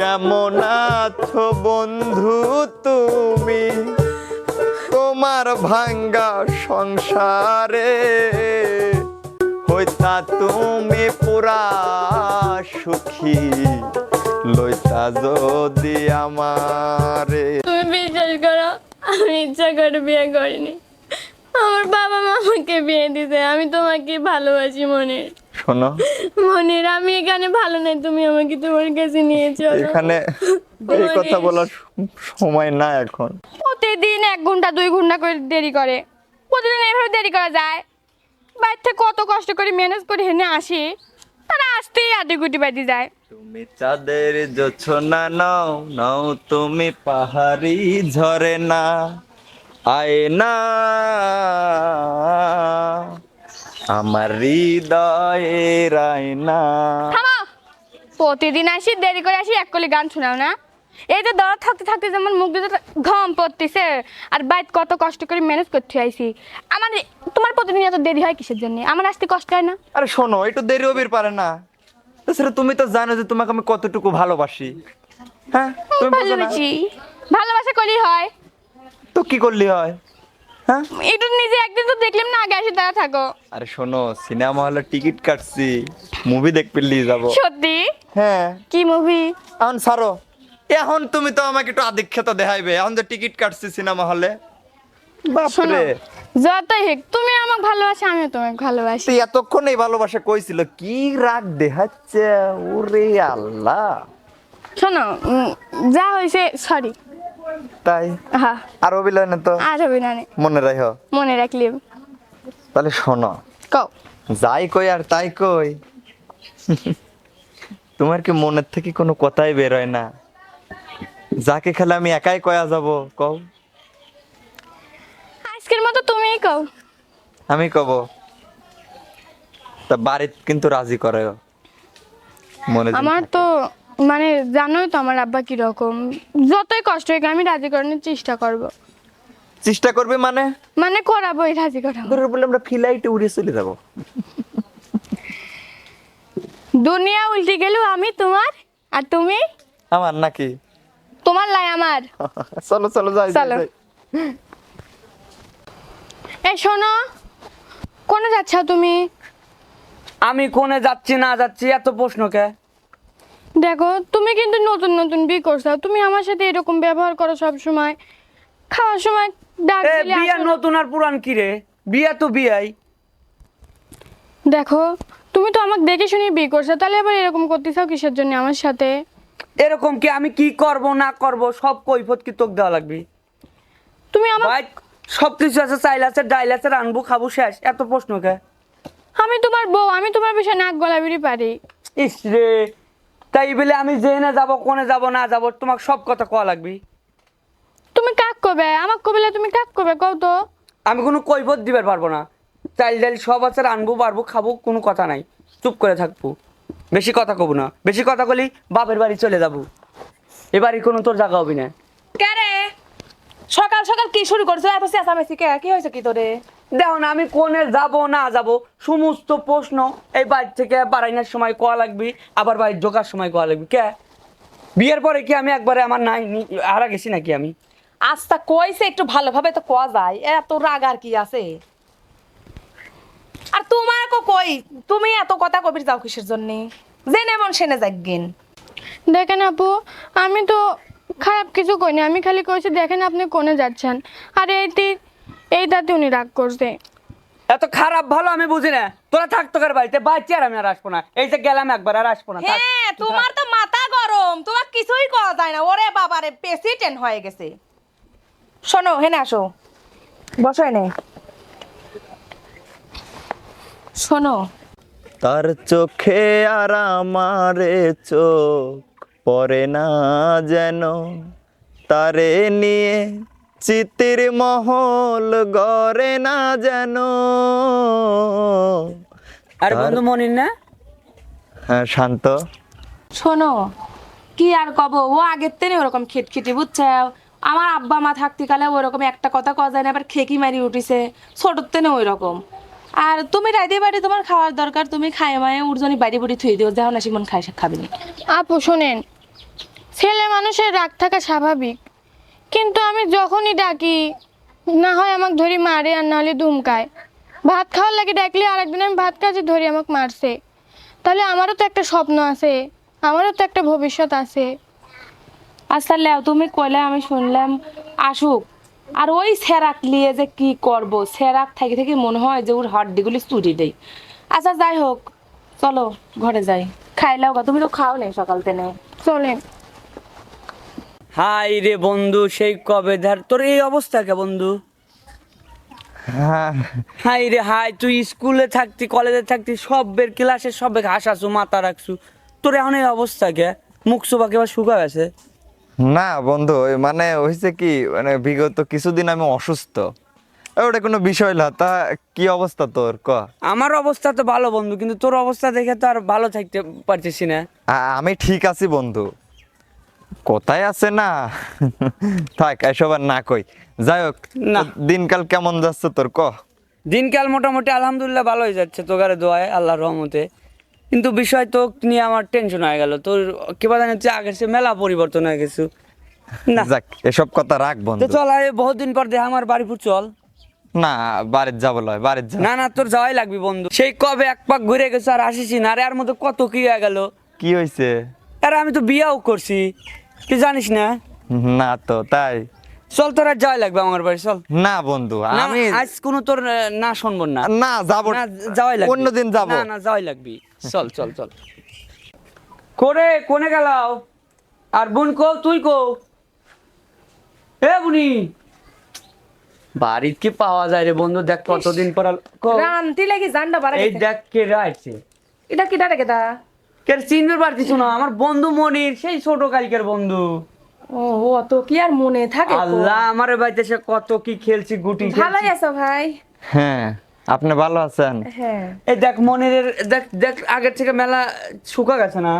কেমন আছো বন্ধু তুমি? তোমার ভাঙ্গা সংসারে হইতা তুমি পুরা সুখী। লইতা যদি আমারে তুমি বিশ্বাস করো, আমি ইচ্ছা করে বিয়ে করিনি। আমার বাবা মা আমাকে বিয়ে দিতে আমি তোমাকে ভালোবাসি মনির। শোনো। মনির আমি এখানে ভালো নেই তুমি আমাকে তোমার কাছে নিয়ে চলো। এখানে এই কথা বলার সময় না এখন। প্রতিদিন এক ঘণ্টা দুই ঘণ্টা করে দেরি করে। প্রতিদিন এভাবে দেরি করা যায়? বাইর থেকে কত কষ্ট করে ম্যানেজ করে হেনে আসি? তারা আসতেই আটে গুটি বাড়ি যায়। তুমি চাঁদের জোছনা নাও নাও তুমি পাহাড়ি ঝরে না আয় না আমার হৃদয়ের আয়না। থামো। প্রতিদিন আসি দেরি করে আসি এক কলি গান শোনাও না। এই যে দরদ থাকতে থাকতে যেমন মুখ দিতে ঘম পড়তেছে আর বাইত কত কষ্ট করে ম্যানেজ করতে আইছি। আমার তোমার প্রতিদিন এত দেরি হয় কিসের জন্য? আমার আসতে কষ্ট হয় না। আরে শোনো একটু দেরি হবির পারে না। তাছাড়া তুমি তো জানো যে তোমাকে আমি কতটুকু ভালোবাসি। হ্যাঁ? তুমি ভালোবাসি ভালোবাসা করলেই হয়। তো কি করলি হয়? হ্যাঁ? একটু নিজে একদিন তো দেখলাম না আগে আসি তারা থাকো। আরে শোনো সিনেমা হলে টিকিট কাটছি। মুভি দেখতে নিয়ে যাব। সত্যি? হ্যাঁ। কি মুভি এখন সারো এখন তুমি তো আমাকে একটু আদিক্ষেতা দেখাইবে। এখন তো টিকিট কাটছি সিনেমা হলে। বাপরে। যতই হোক তুমি আমাকে ভালোবাসো আমিও তোমাকে ভালোবাসি। তুই এতক্ষণ এই ভালোবাসা কইছিল কি রাগ দেখাচ্ছে? ওরে আল্লাহ। শোনো উম, যা হয়েছে সরি তাই? হ্যাঁ। আর অভিলয় না তো? আর না মনে রাখ মনে রাখলি। তাহলে শোনো। কও। যাই কই আর তাই কই। তোমার কি মনের থেকে কোনো কথাই বের হয় না? যাকে খেলে আমি একাই কয়া যাব কও। আজকের মতো তুমিই কও। আমি কব। তা বাড়িত কিন্তু রাজি করে মনে আমার তো মানে জানোই তো আমার আব্বা কীরকম। যতই কষ্ট হোক আমি রাজি করানোর চেষ্টা করব। চেষ্টা করবে মানে? মানে করাবোই রাজি করাবো। ধরে বলে আমরা ফ্লাইটে উড়ে চলে যাব। দুনিয়া উল্টে গেল আমি তোমার আর তুমি? আমার নাকি? তোমার লাই আমার। চলো চলো যাই যাই, চলো। যাই। এই শোনো কোনে যাচ্ছ তুমি? আমি কোনে যাচ্ছি না যাচ্ছি এত প্রশ্ন কে? দেখো তুমি কিন্তু নতুন নতুন বিয়ে করছ তুমি আমার সাথে এরকম ব্যবহার করো সব সময় খাওয়ার সময় ডাক এ দিলে বিয়া আসো না। নতুন আর পুরান কি রে? বিয়া তো বিয়াই। দেখো তুমি তো আমাকে দেখে শুনে বিয়ে করছ তাহলে আবার এরকম করতেছো কিসের জন্য আমার সাথে? এরকম কি আমি কি করব না করব সব কৈফত কি তোকে দেওয়া লাগবে? তুমি আমার ভাই সব কিছু আছে চাইল আছে ডাইল আছে রানবো খাব শেষ। এত প্রশ্ন কে? আমি তোমার বউ আমি তোমার বিষয়ে নাক গলাবিরি পারি। ইস রে। তাই বলে আমি জেনে যাব কোনে যাব না যাব তোমাকে সব কথা কওয়া লাগবে। তুমি কাক কবে আমাকে কবিলে তুমি কাক কবে কও তো। আমি কোনো কৈফত দিবার পারব না। চাইল ডাইল সব আছে রানবো পারব খাব কোনো কথা নাই। চুপ করে থাকব। বেশি কথা কব না। বেশি কথা বলি বাপের বাড়ি চলে যাব। এবারই কোনো তোর জায়গা হবি না। কেরে সকাল সকাল কি শুরু করছ? এত চেঁচামেচি কে? কি হয়েছে কি তোরে? দেখো না আমি কোনে যাব না যাব সমস্ত প্রশ্ন এই বাড়ি থেকে বাড়াইনার সময় কোয়া লাগবে আবার বাড়ি ঢোকার সময় কোয়া লাগবে কে? বিয়ের পরে কি আমি একবারে আমার নাই হারা গেছি নাকি আমি? আচ্ছা কইছে একটু ভালোভাবে তো কোয়া যায় এত রাগ আর কি আছে? আর তোমার কো কই তুমি এত কথা কবির যাও কিসের জন্য? জেনে মন সেনে যাগিন দেখেন আপু আমি তো খারাপ কিছু করিনি আমি খালি কইছি দেখেন আপনি কোনে যাচ্ছেন। আর এইটি এইটাতে উনি রাগ করছে। এত খারাপ ভালো আমি বুঝি না। তোরা থাকতো কার বাড়িতে বাচ্চা আর আমি আর আসব না। এই যে গেলাম একবার আর আসব না থাক। হ্যাঁ তোমার তো মাথা গরম তোমার কিছুই করা যায় না। ওরে বাবারে প্রেসিডেন্ট হয়ে গেছে। শোনো হেনে আসো। বসো এনে। শোনো। তার চোখে আর আমারে চোখ পরে না যেন। তারে নিয়ে চিতির মহল গড়ে না যেন। আর বন্ধু মনির না? হ্যাঁ শান্ত। শোনো কি আর কব? ও আগের তেনে ওরকম খিটখিটি বুঝছে আমার আব্বা মা থাকতে কালে ওরকম একটা কথা কওয়া যায় না আবার খেকি মারি উঠিছে। ছোটোর তেনে ওই রকম আর তুমি রাইতে বাড়ি তোমার খাওয়ার দরকার তুমি খাই মায়ে উর্জনি বাড়ি বুড়ি থুই দিও যখন আসি মন খাই খাবি না। আপু শোনেন ছেলে মানুষের রাগ থাকা স্বাভাবিক। কিন্তু আমি যখনই ডাকি না হয় আমাকে ধরি মারে আর নাহলে ধুমকায় ভাত খাওয়ার লাগে ডাকলে আরেকদিন আমি ভাত কাজে ধরি আমাকে মারছে। তাহলে আমারও তো একটা স্বপ্ন আছে আমারও তো একটা ভবিষ্যৎ আছে। আচ্ছা লেও তুমি কইলে আমি শুনলাম আসুক আর ওই সেরাক নিয়ে যে কি করব সেরাক থেকে থেকে মনে হয় যে ওর হাড্ডিগুলি চুরি দেয় আচ্ছা যাই হোক চলো ঘরে যাই। খাইলাও গা তুমি তো খাও নেই সকাল থেকে। চলে হাই রে বন্ধু সেই কবে ধার তোর এই অবস্থা কে বন্ধু? হ্যাঁ। হাই রে হাই তুই স্কুলে থাকতি কলেজে থাকতি সবের ক্লাসে সবে হাসাছু মাথা রাখছু। তোর এখন এই অবস্থা কে? মুখ সুবা কেবার শুকা গেছে? না বন্ধু ওই মানে হয়েছে কি মানে বিগত কিছুদিন আমি অসুস্থ। ওটা কোনো বিষয় না তা কি অবস্থা তোর? ক। আমার অবস্থা তো ভালো বন্ধু কিন্তু তোর অবস্থা দেখে তো আর ভালো থাকতে পারছিস না। আমি ঠিক আছি বন্ধু। কোথায় আছে না? থাক এসব আর না কই। যাই হোক না। দিনকাল কেমন যাচ্ছে তোর? ক। দিনকাল মোটামুটি আলহামদুলিল্লাহ ভালো হয়ে যাচ্ছে তোকারে দোয়ায় আল্লাহর রহমতে। কিন্তু বিষয় তো নিয়ে আমার টেনশন হয়ে গেল। তোর কেবা জানি তুই আগের সে মেলা পরিবর্তন হয়ে গেছু। না। যাক এসব কথা রাখ তো বন্ধু চল আরে বহুদিন পর দেখ আমার বাড়িপুর চল। না বাড়ির যাব লয় বাড়ির যা। না না তোর যাওয়াই লাগবে বন্ধু। সেই কবে এক পাক ঘুরে গেছে আর আসিস না আরে আর মতো কত কি হয়ে গেল। কি হয়েছে আরে আমি তো বিয়াও করছি। তুই জানিস না? না তো তাই। চল তোর আর যাওয়াই লাগবে আমার বাড়ি চল। না বন্ধু আমি আজ কোনো তোর না শুনব না। না যাব। না যাওয়াই লাগবে। অন্যদিন যাব। না না যাওয়াই লাগবে। চল চল চল। করে কোনে গেলাও? আর বোন কো তুই কো? এ বুনি! বাড়ির কি পাওয়া যায় রে বন্ধু? দেখ কতদিন পর কো? রান্তি লাগি জান্ডা বাড়া এই দেখ কে রাইছে এটা কিটা রেখে দা কে চিনবে পারছিস না? আমার বন্ধু মনির সেই ছোট কালকের বন্ধু। ও ও তো কি আর মনে থাকে আল্লাহ আমার বাড়িতে সে কত কি খেলছি গুটি ভালোই আছো ভাই? হ্যাঁ আপনি ভালো আছেন? হ্যাঁ। এই দেখ মনিরের দেখ দেখ আগের থেকে মেলা শুকা গেছে না?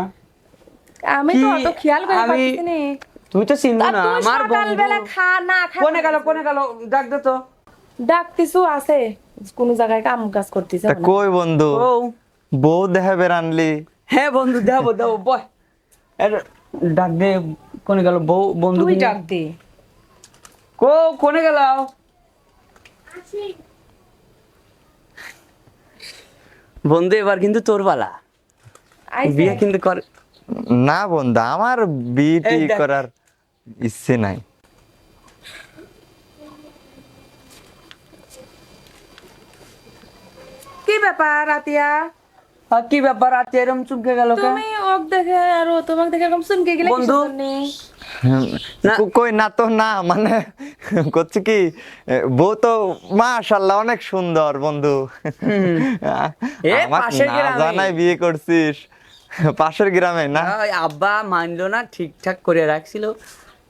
আমি তো অত খেয়াল করে পাচ্ছি না। তুই তো চিনবো না আমার সকালবেলা খা না খা। কোনে গেল কোনে গেল? ডাক দে তো। ডাকতিছু আছে। কোন জায়গায় কাম কাজ করতেছে কই বন্ধু? ও বউ দেখাবে আনলি। হ্যাঁ বন্ধু দেবো দেবো বয়। এর ডাক দে কোনে গেল বউ বন্ধু তুই ডাক দে। কো কোনে গেল? বন্ধু এবার কিন্তু তোর বালা। বিয়ে কিন্তু কর না বন্ধু আমার বিটি এই করার ইচ্ছে নাই। কি ব্যাপার রাতিয়া আর কি ব্যাপার? আজ এরম চুপকে গেল তুমি ওক দেখে আর ও তোমাকে দেখে এরকম শুনকে গেলে বন্ধু। না। কই না তো না মানে করছি কি বউ তো মাশাল্লাহ অনেক সুন্দর বন্ধু। এ, আমার না। জানাই বিয়ে করছিস। পাশের গ্রামে না? ওই আব্বা মানলো না ঠিকঠাক করে রাখছিল।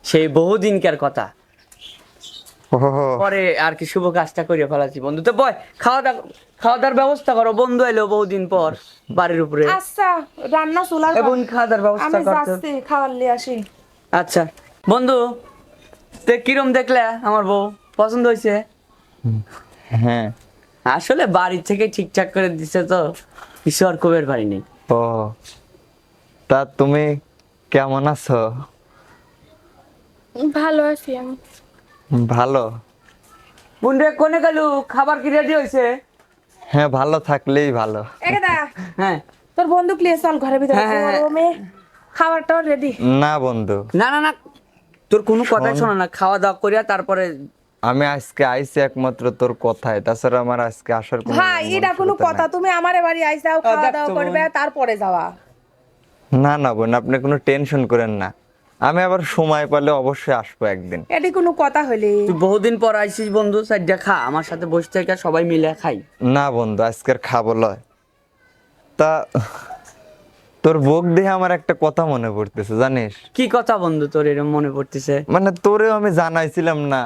সেই বহুদিনকার কথা। পরে আর কি শুভ কাজটা করে ফেলাছি বন্ধু। তো বয় খাওয়া দাওয়া খাওয়া দাওয়ার ব্যবস্থা করো বন্ধু এলো বহুদিন পর বাড়ির উপরে। আচ্ছা রান্না চুলার এবং খাওয়া দাওয়ার ব্যবস্থা আমি করতে। যাচ্ছি খাবার নিয়ে আসি। আচ্ছা বন্ধু তে কিরম দেখলে আমার বউ? পছন্দ হয়েছে হ্যাঁ। আসলে বাড়ি থেকে ঠিকঠাক করে দিছে তো কিছু আর কবের বাড়ি নেই। ও তা তুমি কেমন আছো? ভালো আছি আমি। ভালো। বুনরে কোনে গেল? খাবার কি রেডি হয়েছে হ্যাঁ ভালো থাকলেই ভালো। একেদা হ্যাঁ। তোর বন্দুক নিয়ে চল ঘরের ভিতরে। হ্যাঁ। গরমে খাবারটাও রেডি না বন্ধু। না না না তোর কোনো কথাই শোনো। না। খাওয়া দাওয়া করিয়া তারপরে আমি আজকে আইছি একমাত্র তোর কথায়। তাছাড়া আমার আজকে আসার কোনো ভাই এটা কোনো কথা। তুমি আমারে বাড়ি আইসাও খাওয়া দাওয়া করবে তারপরে যাওয়া। না না বোন আপনি কোনো টেনশন করেন না। আমি আবার সময় পেলে অবশ্যই আসব একদিন। এটি কোনো কথা হইলে তুই বহুদিন পর আইসিস বন্ধু সাইডটা খা আমার সাথে বসে থেকে সবাই মিলে খাই। না বন্ধু আজকের খাব লয়। তা তোর বোক দেখে আমার একটা কথা মনে পড়তেছে জানিস? কি কথা বন্ধু তোর এরকম মনে পড়তেছে? মানে তোরেও আমি জানাইছিলাম না।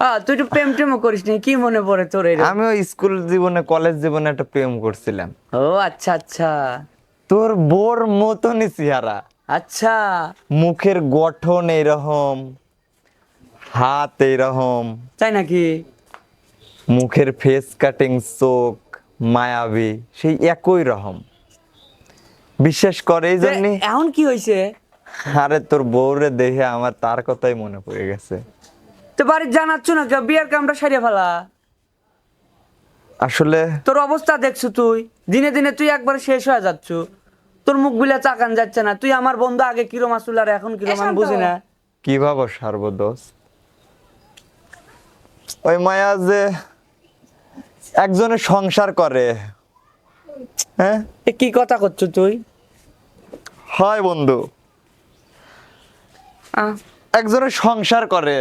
হ্যাঁ তুই তো প্রেম টেমও করিস নি কি মনে পড়ে তোর এরকম আমিও স্কুল জীবনে কলেজ জীবনে একটা প্রেম করছিলাম। ও আচ্ছা আচ্ছা। তোর বোর মতনই চেহারা। আচ্ছা। মুখের গঠন এইরকম হাত এইরকম তাই নাকি? মুখের ফেস কাটিং চোখ মায়াবী সেই একই রকম। বিশ্বাস করে এই জন্যে এখন কি হয়েছে আরে তোর বউরে দেখে আমার তার কথাই মনে পড়ে গেছে। তো বাড়ির জানাচ্ছ না বিয়ের কামটা সারিয়ে ফেলা। আসলে তোর অবস্থা দেখছ তুই দিনে দিনে তুই একবার শেষ হয়ে যাচ্ছ। তোর মুখগুলা চাকান যাচ্ছে না। তুই আমার বন্ধু আগে কিরম আসল আর এখন কিরম আমি বুঝি না। কি ভাবো সার্বদোষ ওই মায়া যে একজনে সংসার করে হ্যাঁ? এ কি কথা করছ তুই? হয় বন্ধু। একজনে সংসার করে।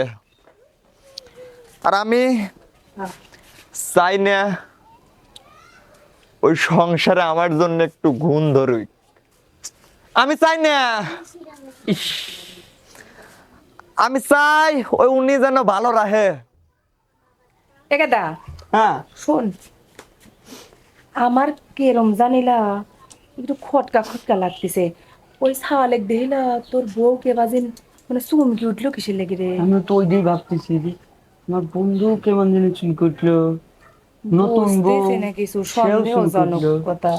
আর আমি চাই না ওই সংসারে আমার জন্য একটু গুণ ধরুই আমি চাই না। আমি চাই ওই উনি যেন ভালো রাহে একেদা হ্যাঁ। শোন আমার কেরম জানিলা একটু খটকা খটকা লাগতেছে। ওই সালেক দেখিলা তোর বউ কে বাজিন মানে চুমকি উঠল কিসের লেগে রে? আমি তো ওই দিয়ে ভাবতেছি আমার বন্ধু কেমন জানি চুল করল নতুন বউ কিছু সন্দেহজনক কথা।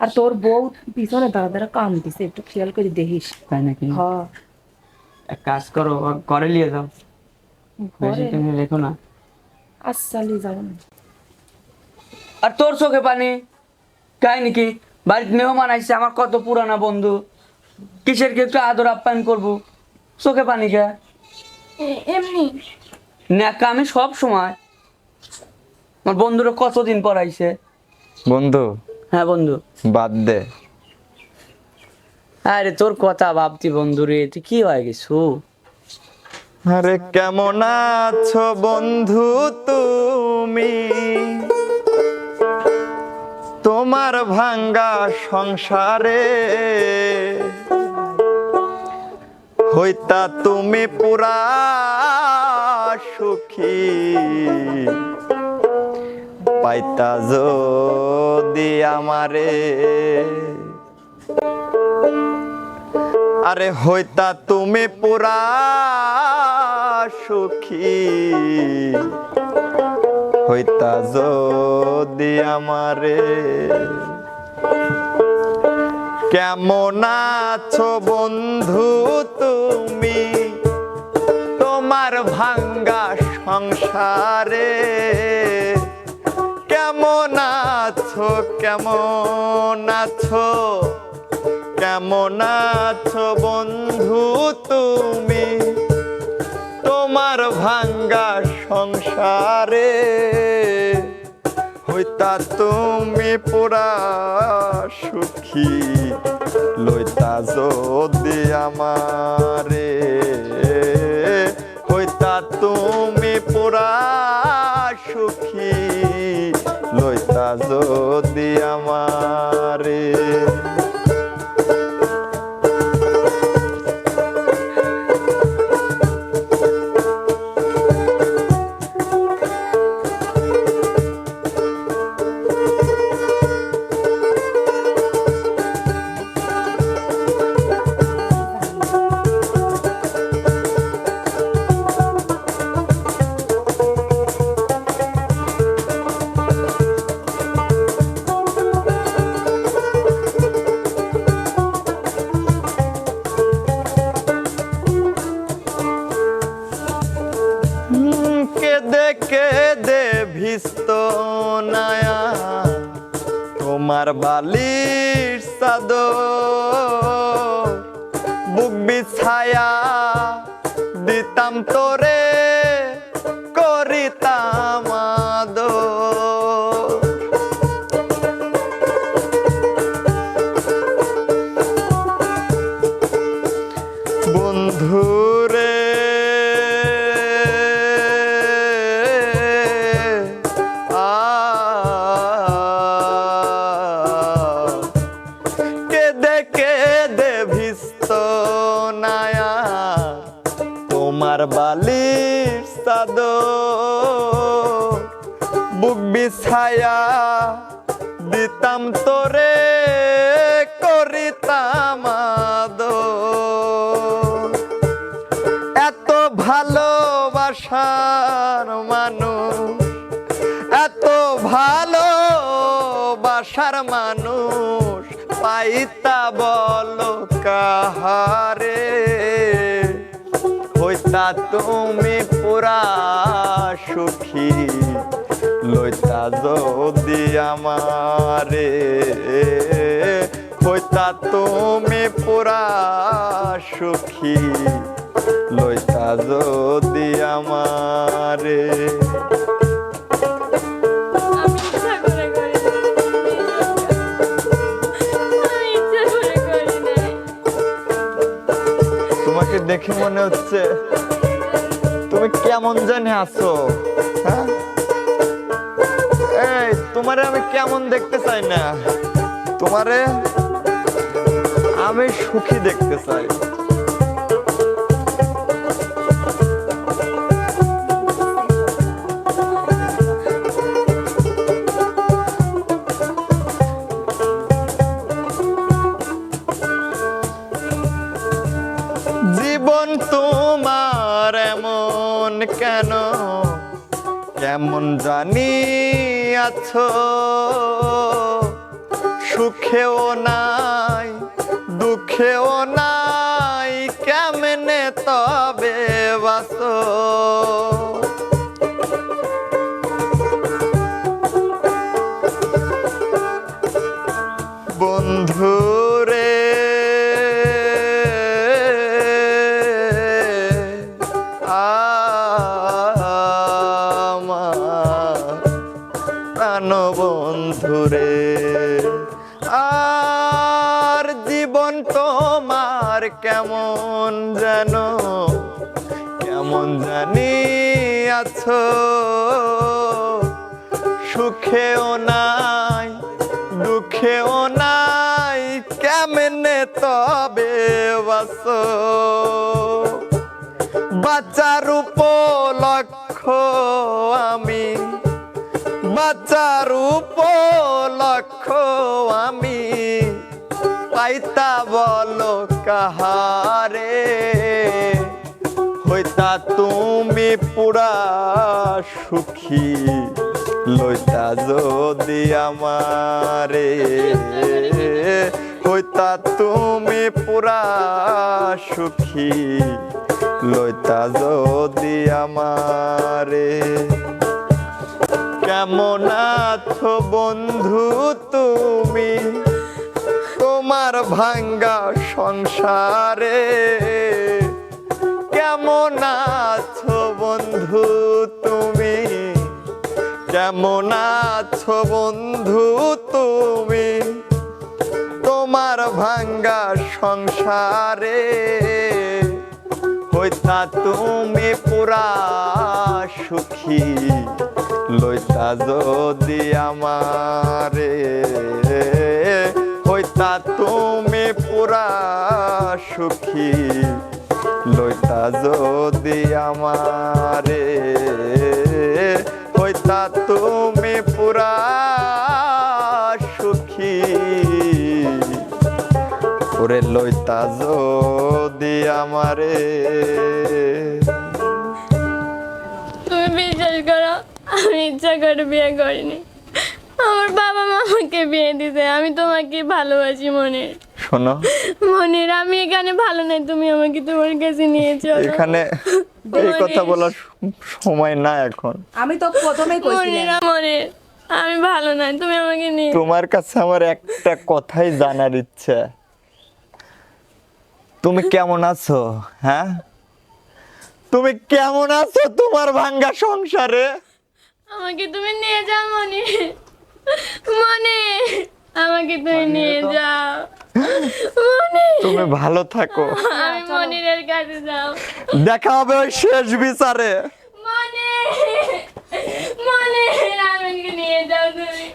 আর তোর বউ পিছনে দাঁড়া দাঁড়া কাম দিছে একটু খেয়াল করে দেখিস। তাই নাকি? হ এক কাজ করো ঘরে নিয়ে যাও। বেশি ঘরে তুমি রেখো না। আসালি যাও না। আর তোর চোখে পানি? কাই নাকি? বাড়িতে মেহমান আসছে আমার কত পুরানা বন্ধু। কিসের কি একটু আদর আপ্যায়ন করব? চোখে পানি কে? এমনি। ন্যাকা আমি সব সময়। আমার বন্ধুরা কতদিন পর আইছে? বন্ধু হ্যাঁ বন্ধু। বাদ দে। আরে তোর কথা ভাবতি বন্ধু রে তুই কি হয়ে গেছো? আরে কেমন আছো বন্ধু তুমি? তোমার ভাঙ্গা সংসারে হইতা তুমি পুরা সুখী। পাইতা যদি আমারে। আরে হইতা তুমি পুরা সুখী। হইতা যদি আমারে। কেমন আছো বন্ধু তুমি? তোমার ভাঙ্গা সংসারে। আছো? কেমন আছো? কেমন আছো বন্ধু তুমি? তোমার ভাঙ্গা সংসারে হইতা তুমি পুরা সুখী। লইতা যদি আমারে, হইতা তুমি যদি আমারে সাদ বুক বিছায়া দিতাম তোরে বালির সাদ বুক বিছায়া দিতাম তোরে, করিতাম। এত ভালোবাসার মানুষ, এত ভালোবাসার মানুষ, পাইতা বলো কাহারে হইতা তুমি পুরা সুখী। লইতা যদি আমারে হইতা তুমি পুরা সুখী। লইতা যদি আমারে দেখে মনে হচ্ছে তুমি কেমন জানে আছো? হ্যাঁ? এই, তোমারে আমি কেমন দেখতে চাই না? তোমারে আমি সুখী দেখতে চাই। সুখেও নাই দুঃখেও নাই কেমনে তবে বাসো বন্ধুরে সুখেও নাই, দুঃখেও নাই, কেমনে তবে বাসো? বাচ্চার উপলক্ষ আমি বাচ্চার উপলক্ষ আমি, পাইতা বলো কাহারে? হইতা তুমি পুরা সুখী। লইতা যদি আমারে, হইতা তুমি পুরা সুখী। লইতা যদি আমারে, কেমন আছো বন্ধু তুমি? তোমার ভাঙ্গা সংসারে কেমন আছো বন্ধু তুমি? কেমন আছো বন্ধু তুমি, তোমার ভাঙ্গা সংসারে, হইতা তুমি পুরা সুখী, লইতা যদি আমারে, হইতা তুমি পুরা সুখী, লইতা যদি আমারে। হইতা তুমি পুরা সুখী। ওরে লইতা যদি আমারে। তুমি বিশ্বাস করো আমি ইচ্ছা করে বিয়ে করিনি। আমার বাবা মা আমাকে বিয়ে দিতে আমি তোমাকে ভালোবাসি মনির। শোনো। মনির আমি এখানে ভালো নাই তুমি আমাকে তোমার কাছে নিয়ে চলো। এখানে এই কথা বলার সময় না এখন। আমি তো প্রথমেই কইছিলাম। আমি ভালো নাই তুমি আমাকে নিয়ে। তোমার কাছে আমার একটা কথাই জানার ইচ্ছে। তুমি কেমন আছো হ্যাঁ? তুমি কেমন আছো তোমার ভাঙ্গা সংসারে? আমাকে তুমি নিয়ে যাও মনি। মনি আমাকে তুমি নিয়ে যাও। তুমি ভালো থাকো। আমি মনিরের কাছে যাও। দেখা হবে ওই শেষ বিচারে। মনি মনি আমাকে নিয়ে যাও তুমি।